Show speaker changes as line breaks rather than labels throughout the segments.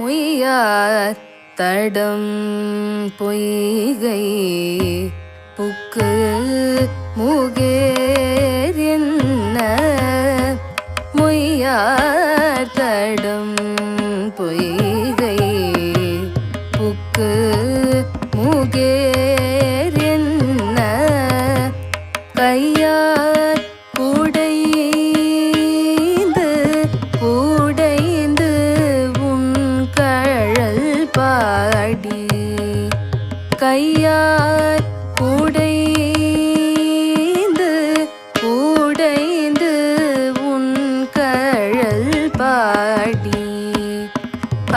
முய்யார் தடம் பொய்கை புக்கு முகேர் என்ன முய்யார் தடம்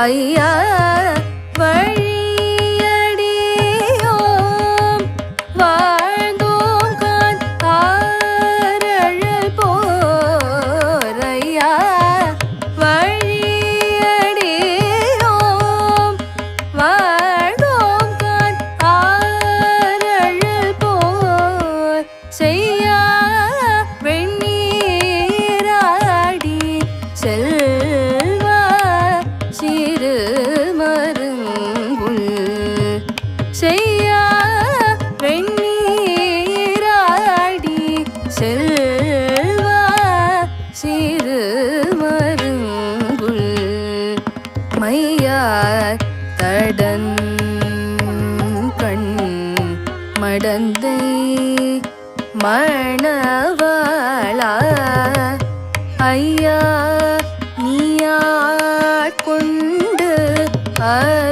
ஐயா வழி மையார் தடன் கண் மடந்தை மணவாளா. ஐயா நீயா கொண்டு ஆ